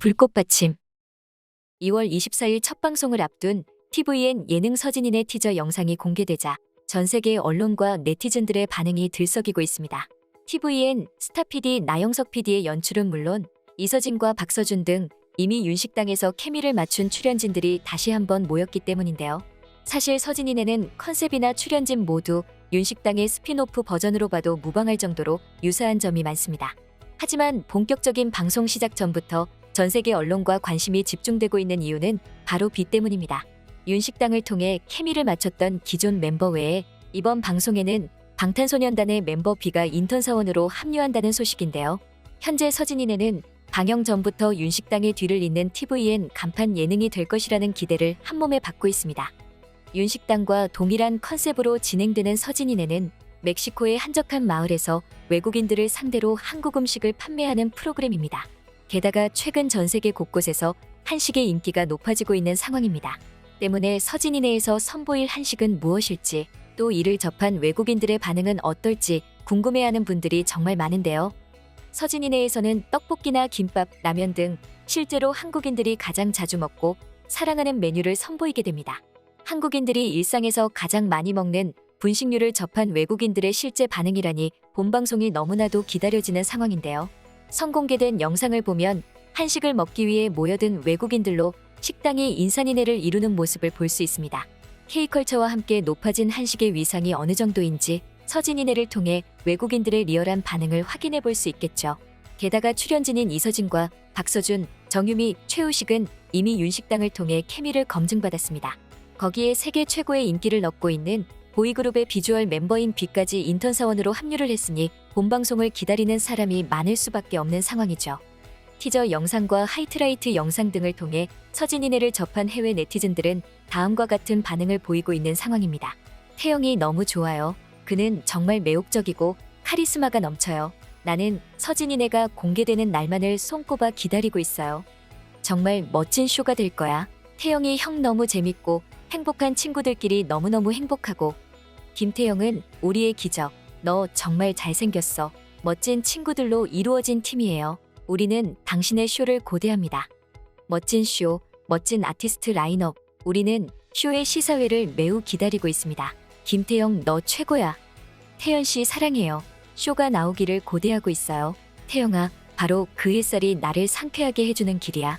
불꽃받침 2월 24일 첫 방송을 앞둔 TVN 예능 서진인의 티저 영상이 공개되자 전 세계 언론과 네티즌들의 반응이 들썩이고 있습니다. TVN 스타 PD 나영석 PD의 연출은 물론 이서진과 박서준 등 이미 윤식당에서 케미를 맞춘 출연진들이 다시 한번 모였기 때문인데요. 사실 서진인에는 컨셉이나 출연진 모두 윤식당의 스피노프 버전으로 봐도 무방할 정도로 유사한 점이 많습니다. 하지만 본격적인 방송 시작 전부터 전 세계 언론과 관심이 집중되고 있는 이유는 바로 비 때문입니다. 윤식당을 통해 케미를 맞췄던 기존 멤버 외에 이번 방송에는 방탄소년단의 멤버 비가 인턴 사원으로 합류한다는 소식인데요. 현재 서진인에는 방영 전부터 윤식당의 뒤를 잇는 TVN 간판 예능이 될 것이라는 기대를 한몸에 받고 있습니다. 윤식당과 동일한 컨셉으로 진행되는 서진인에는 멕시코의 한적한 마을에서 외국인들을 상대로 한국 음식을 판매하는 프로그램입니다. 게다가 최근 전 세계 곳곳에서 한식의 인기가 높아지고 있는 상황입니다. 때문에 서진이네에서 선보일 한식은 무엇일지 또 이를 접한 외국인들의 반응은 어떨지 궁금해하는 분들이 정말 많은데요. 서진이네에서는 떡볶이나 김밥, 라면 등 실제로 한국인들이 가장 자주 먹고 사랑하는 메뉴를 선보이게 됩니다. 한국인들이 일상에서 가장 많이 먹는 분식류를 접한 외국인들의 실제 반응이라니 본방송이 너무나도 기다려지는 상황인데요. 선공개된 영상을 보면 한식을 먹기 위해 모여든 외국인들로 식당이 인산인해를 이루는 모습을 볼 수 있습니다. K컬처와 함께 높아진 한식의 위상이 어느 정도인지 서진인해를 통해 외국인들의 리얼한 반응을 확인해 볼 수 있겠죠. 게다가 출연진인 이서진과 박서준, 정유미, 최우식은 이미 윤식당을 통해 케미를 검증받았습니다. 거기에 세계 최고의 인기를 얻고 있는 보이그룹의 비주얼 멤버인 비까지 인턴 사원으로 합류를 했으니 본 방송을 기다리는 사람이 많을 수밖에 없는 상황이죠. 티저 영상과 하이트라이트 영상 등을 통해 서진이네를 접한 해외 네티즌들은 다음과 같은 반응을 보이고 있는 상황입니다. 태영이 너무 좋아요. 그는 정말 매혹적이고 카리스마가 넘쳐요. 나는 서진이네가 공개되는 날만을 손꼽아 기다리고 있어요. 정말 멋진 쇼가 될 거야. 태영이 형 너무 재밌고 행복한 친구들끼리 너무너무 행복하고 김태영은 우리의 기적. 너 정말 잘생겼어. 멋진 친구들로 이루어진 팀이에요. 우리는 당신의 쇼를 고대합니다. 멋진 쇼, 멋진 아티스트 라인업. 우리는 쇼의 시사회를 매우 기다리고 있습니다. 김태영 너 최고야. 태연 씨 사랑해요. 쇼가 나오기를 고대하고 있어요. 태영아, 바로 그 햇살이 나를 상쾌하게 해주는 길이야.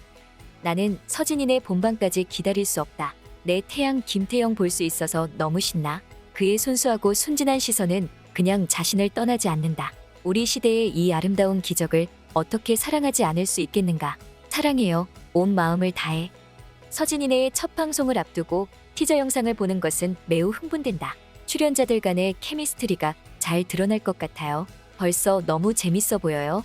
나는 서진이네 본방까지 기다릴 수 없다. 내 태양 김태영 볼 수 있어서 너무 신나. 그의 순수하고 순진한 시선은 그냥 자신을 떠나지 않는다. 우리 시대의 이 아름다운 기적을 어떻게 사랑하지 않을 수 있겠는가. 사랑해요. 온 마음을 다해. 서진이네의 첫 방송을 앞두고 티저 영상을 보는 것은 매우 흥분된다. 출연자들 간의 케미스트리가 잘 드러날 것 같아요. 벌써 너무 재밌어 보여요.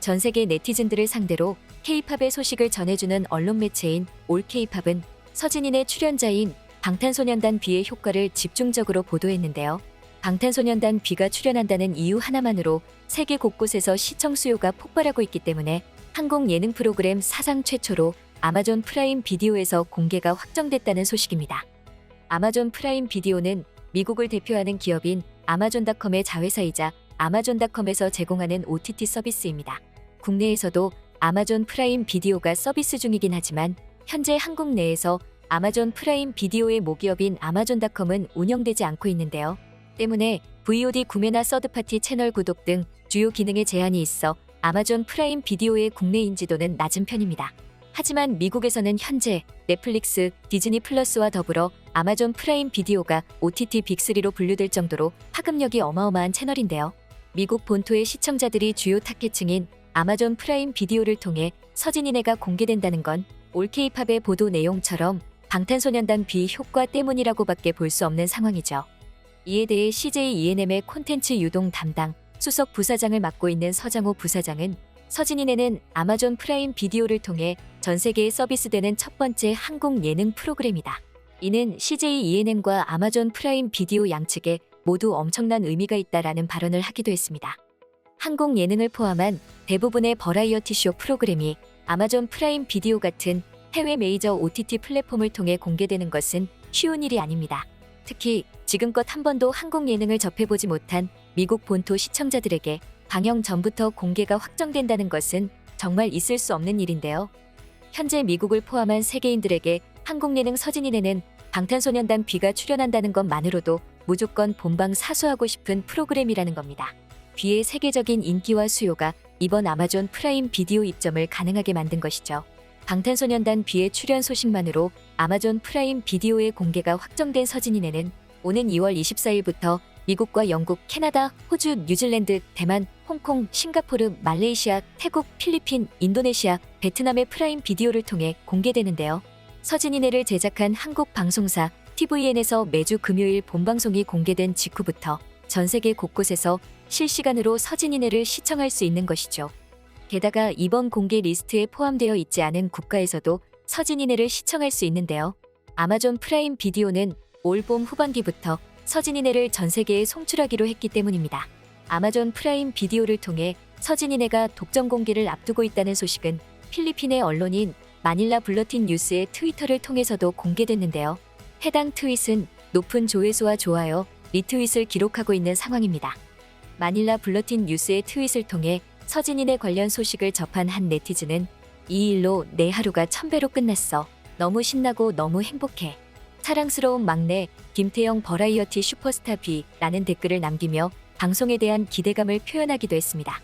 전 세계 네티즌들을 상대로 K-팝의 소식을 전해주는 언론 매체인 올 K-팝은 서진인의 출연자인 방탄소년단 B의 효과를 집중적으로 보도했는데요. 방탄소년단 B가 출연한다는 이유 하나만으로 세계 곳곳에서 시청 수요가 폭발하고 있기 때문에 한국 예능 프로그램 사상 최초로 아마존 프라임 비디오에서 공개가 확정됐다는 소식입니다. 아마존 프라임 비디오는 미국을 대표하는 기업인 아마존닷컴의 자회사이자 아마존닷컴에서 제공하는 OTT 서비스입니다. 국내에서도 아마존 프라임 비디오가 서비스 중이긴 하지만 현재 한국 내에서 아마존 프라임 비디오의 모기업인 아마존닷컴은 운영되지 않고 있는데요. 때문에 VOD 구매나 서드파티 채널 구독 등 주요 기능에 제한이 있어 아마존 프라임 비디오의 국내 인지도는 낮은 편입니다. 하지만 미국에서는 현재 넷플릭스, 디즈니 플러스와 더불어 아마존 프라임 비디오가 OTT 빅3로 분류될 정도로 파급력이 어마어마한 채널인데요. 미국 본토의 시청자들이 주요 타겟층인 아마존 프라임 비디오를 통해 서진이네가 공개된다는 건 올케이팝의 보도 내용처럼 방탄소년단 비 효과 때문이라고밖에 볼 수 없는 상황이죠. 이에 대해 CJ ENM의 콘텐츠 유동 담당 수석 부사장을 맡고 있는 서장호 부사장은 서진이네는 아마존 프라임 비디오를 통해 전 세계에 서비스되는 첫 번째 한국 예능 프로그램이다. 이는 CJ ENM과 아마존 프라임 비디오 양측에 모두 엄청난 의미가 있다라는 발언을 하기도 했습니다. 한국 예능을 포함한 대부분의 버라이어티 쇼 프로그램이 아마존 프라임 비디오 같은 해외 메이저 OTT 플랫폼을 통해 공개되는 것은 쉬운 일이 아닙니다. 특히 지금껏 한 번도 한국 예능을 접해보지 못한 미국 본토 시청자들에게 방영 전부터 공개가 확정된다는 것은 정말 있을 수 없는 일인데요. 현재 미국을 포함한 세계인들에게 한국 예능 서진이네는 방탄소년단 비가 출연한다는 것만으로도 무조건 본방 사수하고 싶은 프로그램이라는 겁니다. 비의 세계적인 인기와 수요가 이번 아마존 프라임 비디오 입점을 가능하게 만든 것이죠. 방탄소년단 비의 출연 소식만으로 아마존 프라임 비디오의 공개가 확정된 서진이네는 오는 2월 24일부터 미국과 영국, 캐나다, 호주, 뉴질랜드, 대만, 홍콩, 싱가포르, 말레이시아, 태국, 필리핀, 인도네시아, 베트남의 프라임 비디오를 통해 공개되는데요. 서진이네를 제작한 한국 방송사 TVN에서 매주 금요일 본방송이 공개된 직후부터 전 세계 곳곳에서 실시간으로 서진이네를 시청할 수 있는 것이죠. 게다가 이번 공개 리스트에 포함되어 있지 않은 국가에서도 서진이네를 시청할 수 있는데요. 아마존 프라임 비디오는 올봄 후반기부터 서진이네를 전 세계에 송출하기로 했기 때문입니다. 아마존 프라임 비디오를 통해 서진이네가 독점 공개를 앞두고 있다는 소식은 필리핀의 언론인 마닐라 블러틴 뉴스의 트위터를 통해서도 공개됐는데요. 해당 트윗은 높은 조회수와 좋아요, 리트윗을 기록하고 있는 상황입니다. 마닐라 블러틴 뉴스의 트윗을 통해 서진인의 관련 소식을 접한 한 네티즌은 이 일로 내 하루가 천배로 끝났어. 너무 신나고 너무 행복해. 사랑스러운 막내 김태영 버라이어티 슈퍼스타 B라는 댓글을 남기며 방송에 대한 기대감을 표현하기도 했습니다.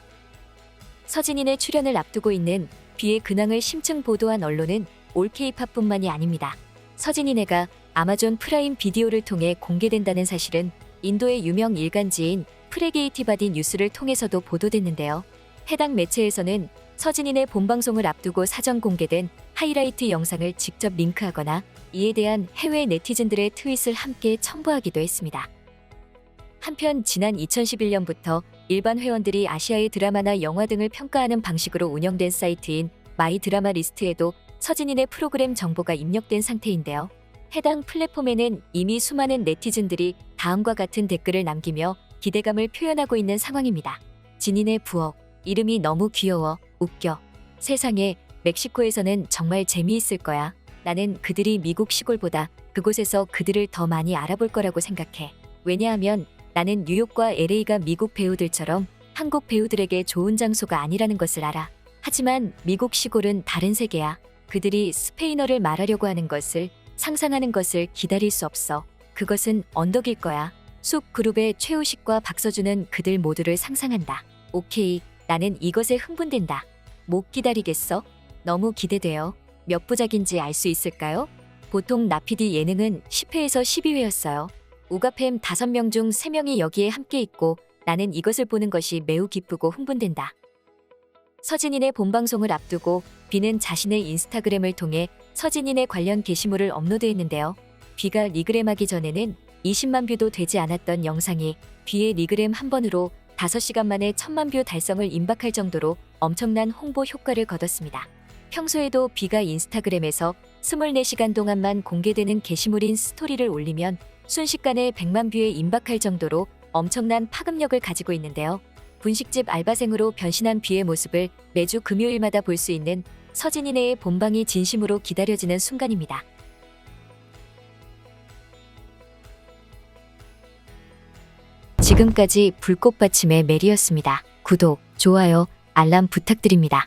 서진인의 출연을 앞두고 있는 비의 근황을 심층 보도한 언론은 올 케이팝뿐만이 아닙니다. 서진이네가 아마존 프라임 비디오를 통해 공개된다는 사실은 인도의 유명 일간지인 프레게이티바디 뉴스를 통해서도 보도됐는데요. 해당 매체에서는 서진인의 본방송을 앞두고 사전 공개된 하이라이트 영상을 직접 링크하거나 이에 대한 해외 네티즌들의 트윗을 함께 첨부하기도 했습니다. 한편 지난 2011년부터 일반 회원들이 아시아의 드라마나 영화 등을 평가하는 방식으로 운영된 사이트인 마이 드라마 리스트에도 서진인의 프로그램 정보가 입력된 상태인데요. 해당 플랫폼에는 이미 수많은 네티즌들이 다음과 같은 댓글을 남기며 기대감을 표현하고 있는 상황입니다. 진인의 부엌, 이름이 너무 귀여워, 웃겨. 세상에, 멕시코에서는 정말 재미있을 거야. 나는 그들이 미국 시골보다 그곳에서 그들을 더 많이 알아볼 거라고 생각해. 왜냐하면 나는 뉴욕과 LA가 미국 배우들처럼 한국 배우들에게 좋은 장소가 아니라는 것을 알아. 하지만 미국 시골은 다른 세계야. 그들이 스페인어를 말하려고 하는 것을 상상하는 것을 기다릴 수 없어. 그것은 언덕일 거야. 숲 그룹의 최우식과 박서준은 그들 모두를 상상한다. 오케이, 나는 이것에 흥분된다. 못 기다리겠어? 너무 기대돼요. 몇 부작인지 알 수 있을까요? 보통 나피디 예능은 10회에서 12회였어요. 우가팸 5명 중 3명이 여기에 함께 있고 나는 이것을 보는 것이 매우 기쁘고 흥분된다. 서진인의 본방송을 앞두고 비는 자신의 인스타그램을 통해 서진인의 관련 게시물을 업로드했는데요. 비가 리그램하기 전에는 20만 뷰도 되지 않았던 영상이 비의 리그램 한 번으로 5시간 만에 1000만 뷰 달성을 임박할 정도로 엄청난 홍보 효과를 거뒀습니다. 평소에도 비가 인스타그램에서 24시간 동안만 공개되는 게시물인 스토리를 올리면 순식간에 100만 뷰에 임박할 정도로 엄청난 파급력을 가지고 있는데요. 분식집 알바생으로 변신한 비의 모습을 매주 금요일마다 볼 수 있는 서진이네의 본방이 진심으로 기다려지는 순간입니다. 지금까지 불꽃받침의 메리였습니다. 구독, 좋아요, 알람 부탁드립니다.